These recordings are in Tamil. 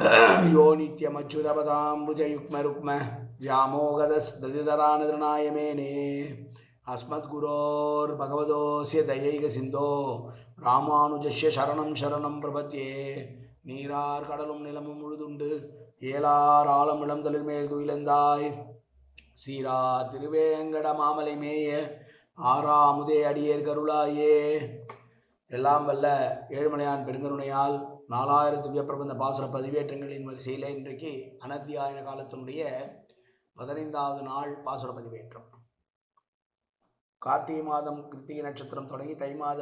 யோ நித்யமச்சுதபதாம்புஜயுக்மருக்ம व्यामोगदस्दधिधरानदृणाय मेने अस्मद्गुरोर्भगवतोऽस्य दयैकसिन्धो ராமானுஜஸ்ய சரணம் சரணம் பிரபத்தியே நீரார் கடலும் நிலமும் முழுதுண்டு ஏலார் ஆலம் இளம் தளிர் மேல் துயிலந்தாய் சீரார் திருவேங்கட மாமலை மேய ஆறாமுதே அடியேர் கருளாயே எல்லாம் வல்ல ஏழுமலையான் பெருங்கருணையால் நாலாயிரம் திவ்ய பிரபந்த பாசுர பதிவேற்றங்களின் வரிசையில் இன்றைக்கு அனத்தியாயன காலத்தினுடைய பதினைந்தாவது நாள் பாசுர பதிவேற்றம். கார்த்திகை மாதம் கிருத்திகை நட்சத்திரம் தொடங்கி தை மாத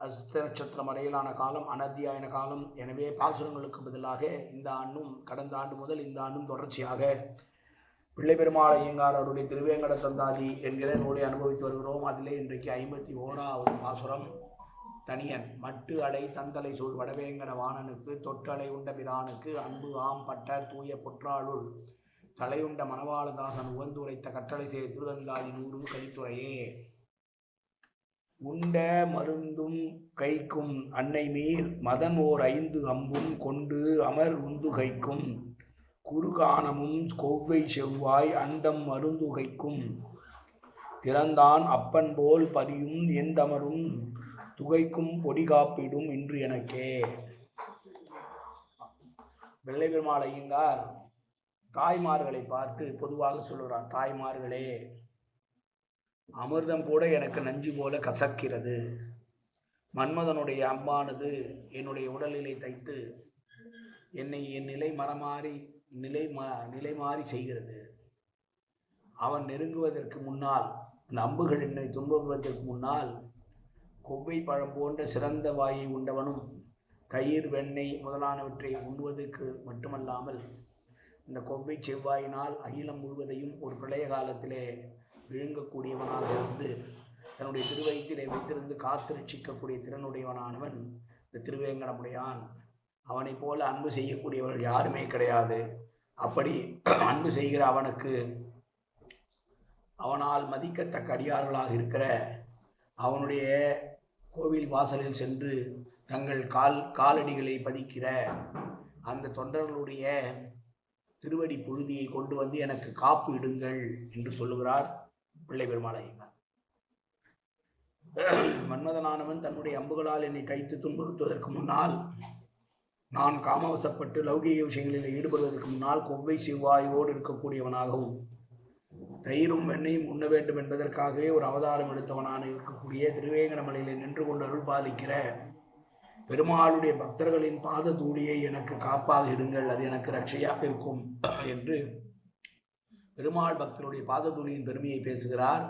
அஸ்த நட்சத்திரம் வரையிலான காலம் அனத்தியாயன காலம். எனவே பாசுரங்களுக்கு பதிலாக இந்த ஆண்டும் கடந்த ஆண்டு முதல் இந்த ஆண்டும் தொடர்ச்சியாக பிள்ளை பெருமாள் ஐயங்கார் அவருடைய திருவேங்கட தந்தாதி என்கிற நூலை அனுபவித்து வருகிறோம். அதிலே இன்றைக்கு ஐம்பத்தி ஓராவது பாசுரம். தனியன். மட்டு அலை தந்தலை சூழ் வடவேங்கட வாணனுக்கு தொட்டலை உண்ட பிரானுக்கு அன்பு ஆம் பட்டர் தூய பொற்றாளுள். தலையுண்ட மணவாளதாசன் உகந்துரைத்த கட்டளை செய்ய திருவந்தாதி நூறு கலித்துறையே. உண்ட மருந்தும் கைக்கும் அன்னை மீர் மதன் ஓர் ஐந்து அம்பும் கொண்டு அமர் உந்து கைக்கும். குறுகானமும் கொவ்வை செவ்வாய் அண்டம் மருந்துகைக்கும். திறந்தான் அப்பன் போல் பரியும் எந்தமரும். துகைக்கும் பொடி காப்பிடும் இன்று எனக்கே. வெள்ளை பெருமாள் ஐயங்கார் தாய்மார்களை பார்த்து பொதுவாக சொல்லுகிறார் தாய்மார்களே அமிர்தம் கூட எனக்கு நஞ்சு போல கசக்கிறது. மன்மதனுடைய அம்பானது என்னுடைய உடலிலே தைத்து என்னை என் நிலை மரமாறி நிலை மா நிலை மாறி செய்கிறது. அவன் நெருங்குவதற்கு முன்னால் அந்த அம்புகள் என்னை துன்புறுவதற்கு முன்னால் கொவ்வை பழம் போன்ற சிறந்த வாயை உண்டவனும் தயிர் வெண்ணெய் முதலானவற்றை உண்ணுவதற்கு மட்டுமல்லாமல் இந்த கொவ்வை செவ்வாயினால் அகிலம் முழுவதையும் ஒரு பிரளய காலத்திலே விழுங்கக்கூடியவனாக இருந்து தன்னுடைய திருவயத்திலே வைத்திருந்து காத்து ரட்சிக்கக்கூடிய திறனுடையவனானவன் இந்த திருவேங்கடமுடையான். அவனைப் போல அன்பு செய்யக்கூடியவர்கள் யாருமே கிடையாது. அப்படி அன்பு செய்கிற அவனுக்கு அவனால் மதிக்கத்தக்க அடியார்களாக இருக்கிற அவனுடைய கோவில் வாசலில் சென்று தங்கள் கால் காலடிகளை பதிக்கிற அந்த தொண்டர்களுடைய திருவடி புழுதியை கொண்டு வந்து எனக்கு காப்பு இடுங்கள் என்று சொல்லுகிறார் பிள்ளை பெருமாள் மன்மதனானவன் தன்னுடைய அம்புகளால் என்னை கைத்து துன்புறுத்துவதற்கு முன்னால் நான் காமவசப்பட்டு லௌகீக விஷயங்களில் ஈடுபடுவதற்கு முன்னால் கொவ்வை செவ்வாயோடு இருக்கக்கூடியவனாகவும் தயிரும் வெண்ணையும் உண்ண வேண்டும் என்பதற்காகவே ஒரு அவதாரம் எடுத்தவனான இருக்கக்கூடிய திருவேங்கடமலையில் நின்று கொண்டு அருள் பாலிக்கிற பெருமாளுடைய பக்தர்களின் பாத தூளியை எனக்கு காப்பாக இடுங்கள் அது எனக்கு ரட்சையாக இருக்கும் என்று பெருமாள் பக்தருடைய பாததூளியின் பெருமையை பேசுகிறார்.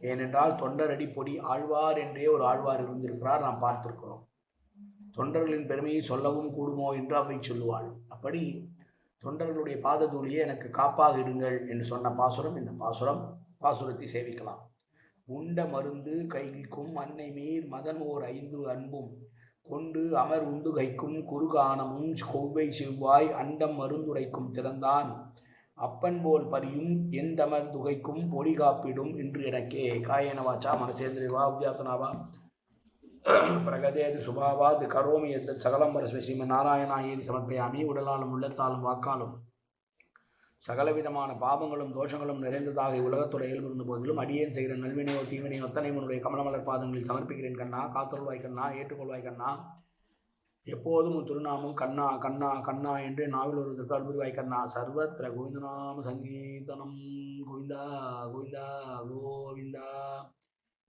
ஏனென்றால் தொண்டரடி பொடி ஆழ்வார் என்றே ஒரு ஆழ்வார் இருந்திருக்கிறார் நாம் பார்த்திருக்கிறோம். தொண்டர்களின் பெருமையை சொல்லவும் கூடுமோ என்று அவை சொல்லுவாள். அப்படி தொண்டர்களுடைய பாததூளியை எனக்கு காப்பாக இடுங்கள் என்று சொன்ன பாசுரம் இந்த பாசுரம் பாசுரத்தை சேவிக்கலாம். உண்ட மருந்து கைகிக்கும் அன்னை மீர் மதன் ஓர் ஐந்து அன்பும் கொண்டு அமர் உண்டு கைக்கும் குறுகானமும் கொவ்வை செவ்வாய் அண்டம் மருந்துரைக்கும் திறந்தான். அப்பன் போல் பரியும் எந்தமர் துகைக்கும் பொடி காப்பிடும் என்று எனக்கே. காயனவாச்சா மனசேந்திரவா மனசேந்திரிவா பிரகதேது சுபாவாது கரோமி எத்த சகலம் பரஸ்ம ஸ்ரீமன் நாராயணாயேதி சமர்ப்பயாமி உடலாலும் உள்ளத்தாலும் வாக்காலும். சகலவிதமான பாவங்களும் தோஷங்களும் நிறைந்ததாக இவ்வுலகத்துடைய இயல்பு போதிலும் அடியேன் செய்கிற நல்வினையோ தீவினையோ அத்தனை உன்னுடைய கமலமலர் பாதங்களில் சமர்ப்பிக்கிறேன் கண்ணா காத்தொருள்வாய் கண்ணா ஏற்றுக்கொள்வாய் கண்ணா. எப்போதும் உன் திருநாமம் கண்ணா கண்ணா கண்ணா என்று நாவில் ஒரு அல்புரிவாய் கண்ணா. சர்வத்திர கோவிந்தநாம சங்கீதனம் கோவிந்தா கோவிந்தா கோவிந்தா.